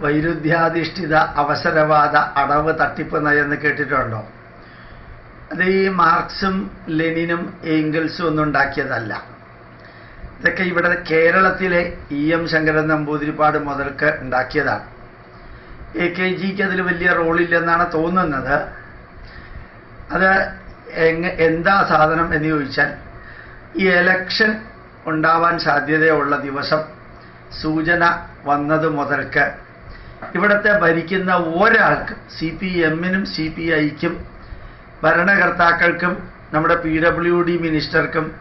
വൈരുദ്ധ്യാധിഷ്ഠിത അവസരവാദ അടവ് തട്ടിപ്പ് നയെന്ന് കേട്ടിട്ടുണ്ടോ? അത് ഈ മാർക്സും ലെനിനും ഏംഗൽസും ഒന്നും ഉണ്ടാക്കിയതല്ല. ഇതൊക്കെ ഇവിടെ കേരളത്തിലെ ഇ എം ശങ്കരൻ നമ്പൂതിരിപ്പാട് മുതൽക്ക് ഉണ്ടാക്കിയതാണ്. എ കെ ജിക്ക് അതിൽ വലിയ റോളില്ലെന്നാണ് തോന്നുന്നത്. അത് എന്താ സാധനം എന്ന് ചോദിച്ചാൽ ഈ എലക്ഷൻ ഉണ്ടാവാൻ സാധ്യതയുള്ള ദിവസം സൂചന വന്നത് മുതൽക്ക് ഇവിടുത്തെ ഭരിക്കുന്ന ഒരാൾക്ക് സി പി എമ്മിനും സി പി ഐക്കും ഭരണകർത്താക്കൾക്കും നമ്മുടെ പി ഡബ്ല്യു ഡി മിനിസ്റ്റർക്കും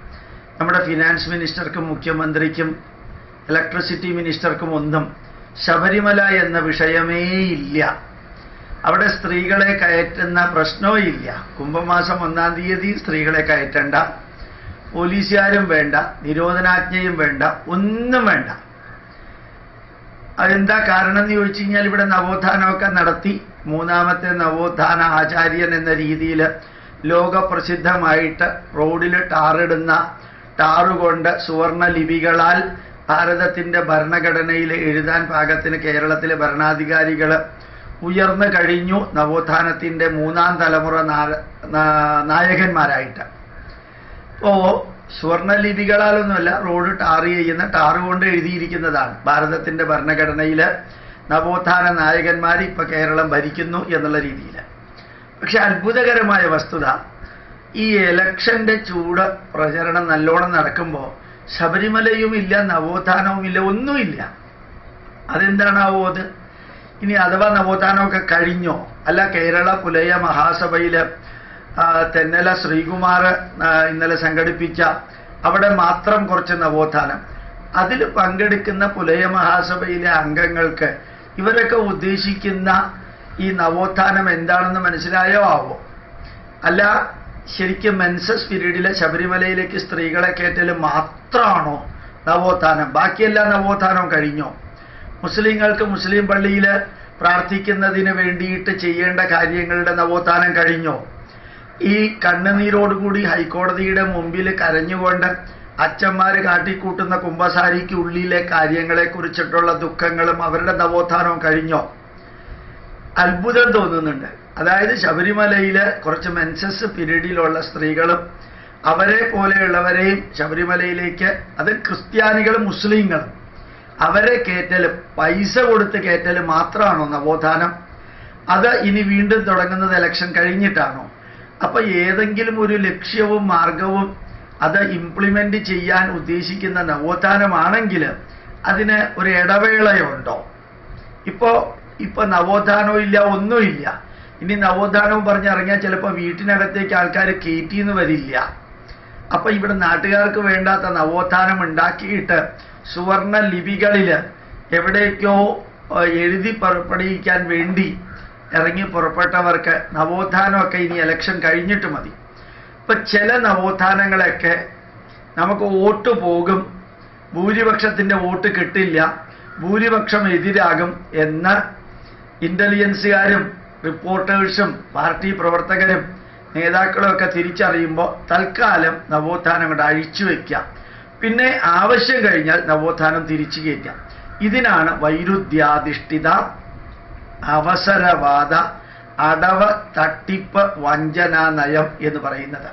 നമ്മുടെ ഫിനാൻസ് മിനിസ്റ്റർക്കും മുഖ്യമന്ത്രിക്കും ഇലക്ട്രിസിറ്റി മിനിസ്റ്റർക്കും ഒന്നും ശബരിമല എന്ന വിഷയമേ ഇല്ല. അവിടെ സ്ത്രീകളെ കയറ്റുന്ന പ്രശ്നവും ഇല്ല. കുംഭമാസം ഒന്നാം തീയതി സ്ത്രീകളെ കയറ്റണ്ട. പോലീസുകാരും വേണ്ട. നിരോധനാജ്ഞയും വേണ്ട. ഒന്നും വേണ്ട. അതെന്താ കാരണം എന്ന് ചോദിച്ചു കഴിഞ്ഞാൽ ഇവിടെ നവോത്ഥാനമൊക്കെ നടത്തി മൂന്നാമത്തെ നവോത്ഥാന ആചാര്യൻ എന്ന രീതിയിൽ ലോകപ്രസിദ്ധമായിട്ട് റോഡിൽ ടാറിടുന്ന ടാറുകൊണ്ട് സുവർണ ലിപികളാൽ ഭാരതത്തിന്റെ ഭരണഘടനയിൽ എഴുതാൻ പാകത്തിന് കേരളത്തിലെ ഭരണാധികാരികൾ ഉയർന്നു കഴിഞ്ഞു നവോത്ഥാനത്തിന്റെ മൂന്നാം തലമുറ നായകന്മാരായിട്ട്. ഇപ്പോ സ്വർണലിപികളാലൊന്നുമല്ല റോഡ് ടാർ ചെയ്യുന്ന ടാർ കൊണ്ട് എഴുതിയിരിക്കുന്നതാണ്. ഭാരതത്തിന്റെ ഭരണഘടനയിൽ നവോത്ഥാന നായകന്മാർ ഇപ്പൊ കേരളം ഭരിക്കുന്നു എന്നുള്ള രീതിയിൽ പക്ഷെ അത്ഭുതകരമായ വസ്തുത ഈ എലക്ഷന്റെ ചൂട് പ്രചരണം നല്ലോണം നടക്കുമ്പോൾ ശബരിമലയും ഇല്ല നവോത്ഥാനവും ഇല്ല ഒന്നുമില്ല. അതെന്താണാവോ അത്? ഇനി അഥവാ നവോത്ഥാനമൊക്കെ കഴിഞ്ഞോ അല്ല കേരള പുലയ മഹാസഭയിൽ ആ, തെന്നല ശ്രീകുമാർ ഇന്നലെ സംഘടിപ്പിച്ച അവിടെ മാത്രം കുറച്ച് നവോത്ഥാനം. അതിൽ പങ്കെടുക്കുന്ന പുലയ മഹാസഭയിലെ അംഗങ്ങൾക്ക് ഇവരൊക്കെ ഉദ്ദേശിക്കുന്ന ഈ നവോത്ഥാനം എന്താണെന്ന് മനസ്സിലായോ? ആവോ? അല്ല ശരിക്കും മെൻസസ് പീരീഡിലെ ശബരിമലയിലേക്ക് സ്ത്രീകളെ കയറ്റൽ മാത്രമാണോ നവോത്ഥാനം? ബാക്കിയെല്ലാ നവോത്ഥാനവും കഴിഞ്ഞോ? മുസ്ലിങ്ങൾക്ക് മുസ്ലിം പള്ളിയിൽ പ്രാർത്ഥിക്കുന്നതിന് വേണ്ടിയിട്ട് ചെയ്യേണ്ട കാര്യങ്ങളുടെ നവോത്ഥാനം കഴിഞ്ഞോ? ഈ കണ്ണുനീരോടുകൂടി ഹൈക്കോടതിയുടെ മുമ്പിൽ കരഞ്ഞുകൊണ്ട് അച്ഛന്മാര് കാട്ടിക്കൂട്ടുന്ന കുംഭസാരിക്ക് ഉള്ളിലെ കാര്യങ്ങളെ കുറിച്ചിട്ടുള്ള ദുഃഖങ്ങളും അവരുടെ നവോത്ഥാനവും കഴിഞ്ഞോ? അത്ഭുതം തോന്നുന്നുണ്ട്. അതായത് ശബരിമലയിലെ കുറച്ച് മെൻസസ് പീരീഡിലുള്ള സ്ത്രീകളും അവരെ പോലെയുള്ളവരെയും ശബരിമലയിലേക്ക് അത് ക്രിസ്ത്യാനികളും മുസ്ലിങ്ങളും അവരെ കയറ്റലും പൈസ കൊടുത്ത് കയറ്റലും മാത്രമാണോ നവോത്ഥാനം? അത് ഇനി വീണ്ടും തുടങ്ങുന്നത് ഇലക്ഷൻ കഴിഞ്ഞിട്ടാണോ? അപ്പൊ ഏതെങ്കിലും ഒരു ലക്ഷ്യവും മാർഗവും അത് ഇംപ്ലിമെന്റ് ചെയ്യാൻ ഉദ്ദേശിക്കുന്ന നവോത്ഥാനമാണെങ്കിൽ അതിന് ഒരു ഇടവേളയുണ്ടോ? ഇപ്പോ ഇപ്പൊ നവോത്ഥാനവും ഇല്ല ഒന്നുമില്ല ഇനി നവോത്ഥാനവും പറഞ്ഞിറങ്ങിയാൽ ചിലപ്പോൾ വീട്ടിനകത്തേക്ക് ആൾക്കാർ കയറ്റിന്ന് വരില്ല. അപ്പൊ ഇവിടെ നാട്ടുകാർക്ക് വേണ്ടാത്ത നവോത്ഥാനം ഉണ്ടാക്കിയിട്ട് സുവർണ ലിപികളിൽ എവിടേക്കോ എഴുതി പുറപ്പെടുവിക്കാൻ വേണ്ടി ഇറങ്ങി പുറപ്പെട്ടവർക്ക് നവോത്ഥാനമൊക്കെ ഇനി ഇലക്ഷൻ കഴിഞ്ഞിട്ട് മതി. ഇപ്പൊ ചില നവോത്ഥാനങ്ങളൊക്കെ നമുക്ക് വോട്ട് പോകും ഭൂരിപക്ഷത്തിന്റെ വോട്ട് കിട്ടില്ല ഭൂരിപക്ഷം എതിരാകും എന്ന് ഇന്റലിജൻസുകാരും റിപ്പോർട്ടേഴ്സും പാർട്ടി പ്രവർത്തകരും നേതാക്കളും ഒക്കെ തിരിച്ചറിയുമ്പോൾ തൽക്കാലം നവോത്ഥാനം കൊണ്ട് അഴിച്ചു വയ്ക്കാം പിന്നെ ആവശ്യം കഴിഞ്ഞാൽ നവോത്ഥാനം തിരിച്ചു കയറ്റാം ഇതിനാണ് വൈരുദ്ധ്യാധിഷ്ഠിത അവസരവാദ അടവ് തട്ടിപ്പ് വഞ്ചനാ നയം എന്ന് പറയുന്നത്.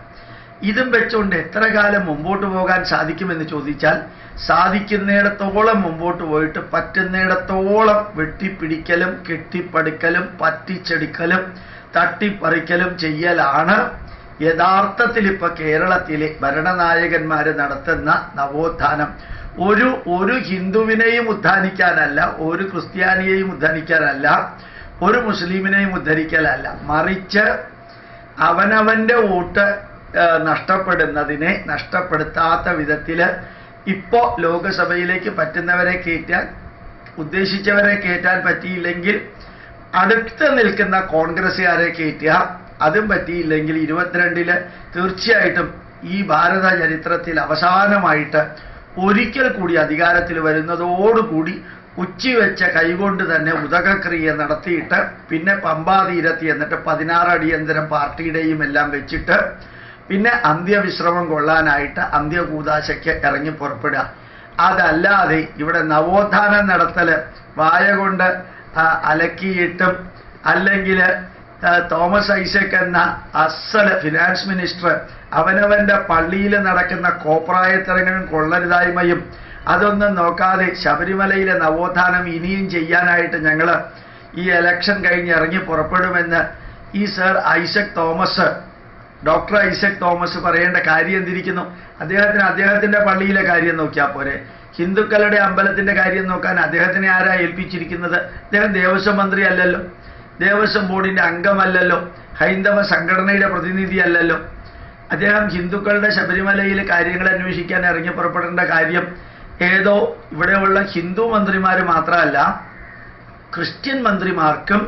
ഇതും വെച്ചുകൊണ്ട് എത്ര കാലം മുമ്പോട്ട് പോകാൻ സാധിക്കുമെന്ന് ചോദിച്ചാൽ സാധിക്കുന്നിടത്തോളം മുമ്പോട്ട് പോയിട്ട് പറ്റുന്നിടത്തോളം വെട്ടിപ്പിടിക്കലും കെട്ടിപ്പടുക്കലും പറ്റിച്ചെടുക്കലും തട്ടിപ്പറിക്കലും ചെയ്യലാണ്. യഥാർത്ഥത്തിൽ ഇപ്പൊ കേരളത്തിലെ ഭരണനായകന്മാർ നടത്തുന്ന നവോത്ഥാനം. ഒരു ഒരു ഹിന്ദുവിനെയും ഉദ്ധാനിക്കാനല്ല ഒരു ക്രിസ്ത്യാനിയെയും ഉദ്ധാനിക്കാനല്ല ഒരു മുസ്ലിമിനെയും ഉദ്ധരിക്കലല്ല. മറിച്ച് അവനവന്റെ വോട്ട് നഷ്ടപ്പെടുന്നതിനെ നഷ്ടപ്പെടുത്താത്ത വിധത്തിൽ ഇപ്പോ ലോകസഭയിലേക്ക് പറ്റുന്നവരെ കയറ്റാൻ ഉദ്ദേശിച്ചവരെ കയറ്റാൻ പറ്റിയില്ലെങ്കിൽ അടുത്ത് നിൽക്കുന്ന കോൺഗ്രസ്സുകാരെ കയറ്റുക അതും പറ്റിയില്ലെങ്കിൽ ഇരുപത്തിരണ്ടിൽ തീർച്ചയായിട്ടും ഈ ഭാരത ചരിത്രത്തിൽ അവസാനമായിട്ട് ഒരിക്കൽ കൂടി അധികാരത്തിൽ വരുന്നതോടുകൂടി ഉച്ചിവെച്ച കൈകൊണ്ട് തന്നെ ഉദകക്രിയ നടത്തിയിട്ട് പിന്നെ പമ്പാതീരത്തി എന്നിട്ട് പതിനാറ് അടിയന്തരം പാർട്ടിയുടെയും എല്ലാം വെച്ചിട്ട് പിന്നെ അന്ത്യവിശ്രമം കൊള്ളാനായിട്ട് അന്ത്യകൂതാശയ്ക്ക് ഇറങ്ങി പുറപ്പെടുക. അതല്ലാതെ ഇവിടെ നവോത്ഥാനം നടത്തൽ വായ കൊണ്ട് അലക്കിയിട്ടും അല്ലെങ്കിൽ തോമസ് ഐസക് എന്ന അസൽ ഫിനാൻസ് മിനിസ്റ്റർ അവനവന്റെ പള്ളിയിൽ നടക്കുന്ന കോപ്രായത്തരങ്ങളും കൊള്ളരുതായ്മയും അതൊന്നും നോക്കാതെ ശബരിമലയിലെ നവോത്ഥാനം ഇനിയും ചെയ്യാനായിട്ട് ഞങ്ങൾ ഈ എലക്ഷൻ കഴിഞ്ഞ് ഇറങ്ങി പുറപ്പെടുമെന്ന് ഈ സർ ഐസക് തോമസ് ഡോക്ടർ ഐസക് തോമസ് പറയേണ്ട കാര്യം എന്തിരിക്കുന്നു? അദ്ദേഹത്തിന് അദ്ദേഹത്തിന്റെ പള്ളിയിലെ കാര്യം നോക്കിയാൽ പോരെ. ഹിന്ദുക്കളുടെ അമ്പലത്തിന്റെ കാര്യം നോക്കാൻ അദ്ദേഹത്തിനെ ആരാ ഏൽപ്പിച്ചിരിക്കുന്നത്? അദ്ദേഹം ദേവസ്വം മന്ത്രി അല്ലല്ലോ. ദേവസ്വം ബോർഡിന്റെ അംഗമല്ലല്ലോ. ഹൈന്ദവ സംഘടനയുടെ പ്രതിനിധിയല്ലല്ലോ. അദ്ദേഹം ഹിന്ദുക്കളുടെ ശബരിമലയിൽ കാര്യങ്ങൾ അന്വേഷിക്കാൻ ഇറങ്ങി പുറപ്പെടേണ്ട കാര്യം ഏതോ ഇവിടെയുള്ള ഹിന്ദു മന്ത്രിമാർ മാത്രമല്ല ക്രിസ്ത്യൻ മന്ത്രിമാർക്കും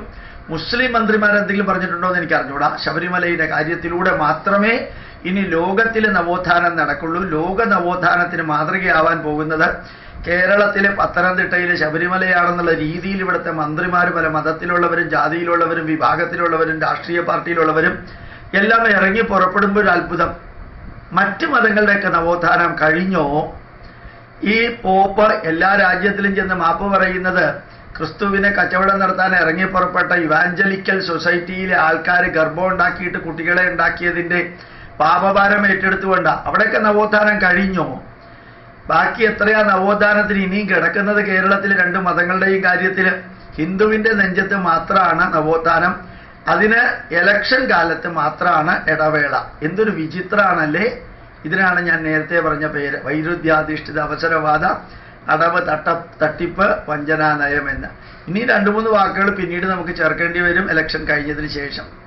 മുസ്ലിം മന്ത്രിമാർ എന്തെങ്കിലും പറഞ്ഞിട്ടുണ്ടോ എന്ന് എനിക്ക് അറിഞ്ഞൂടാ ശബരിമലയുടെ കാര്യത്തിലൂടെ മാത്രമേ ഇനി ലോകത്തിലെ നവോത്ഥാനം നടക്കുള്ളൂ. ലോക നവോത്ഥാനത്തിന് മാതൃകയാവാൻ പോകുന്നത് കേരളത്തിലെ പത്തനംതിട്ടയിലെ ശബരിമലയാണെന്നുള്ള രീതിയിൽ ഇവിടുത്തെ മന്ത്രിമാർ പല മതത്തിലുള്ളവരും ജാതിയിലുള്ളവരും വിഭാഗത്തിലുള്ളവരും രാഷ്ട്രീയ പാർട്ടിയിലുള്ളവരും എല്ലാം ഇറങ്ങി പുറപ്പെടുമ്പോൾ ഒരു അത്ഭുതം. മറ്റ് മതങ്ങളുടെയൊക്കെ നവോത്ഥാനം കഴിഞ്ഞോ? ഈ പോപ്പ് എല്ലാ രാജ്യത്തിലും ചെന്ന് മാപ്പ് പറയുന്നത് ക്രിസ്തുവിനെ കച്ചവടം നടത്താൻ ഇറങ്ങി പുറപ്പെട്ട ഇവാഞ്ചലിക്കൽ സൊസൈറ്റിയിലെ ആൾക്കാർ ഗർഭം ഉണ്ടാക്കിയിട്ട് കുട്ടികളെ ഉണ്ടാക്കിയതിന്റെ പാപഭാരം ഏറ്റെടുത്തുകൊണ്ട അവിടെയൊക്കെ നവോത്ഥാനം കഴിഞ്ഞോ? ബാക്കി എത്രയാ നവോത്ഥാനത്തിന് ഇനിയും കിടക്കുന്നത് കേരളത്തിലെ രണ്ട് മതങ്ങളുടെയും കാര്യത്തിൽ ഹിന്ദുവിന്റെ നെഞ്ചത്ത് മാത്രമാണ് നവോത്ഥാനം. അതിന് എലക്ഷൻ കാലത്ത് മാത്രമാണ് ഇടവേള. എന്തൊരു വിചിത്രമാണല്ലേ ഇതിനാണ് ഞാൻ നേരത്തെ പറഞ്ഞ പേര്. വൈരുദ്ധ്യാധിഷ്ഠിത അവസരവാദ അടവ് തട്ട തട്ടിപ്പ് വഞ്ചനാ നയം എന്ന് ഇനി രണ്ടു മൂന്ന് വാക്കുകൾ പിന്നീട് നമുക്ക് ചേർക്കേണ്ടി വരും ഇലക്ഷൻ കഴിഞ്ഞതിന് ശേഷം.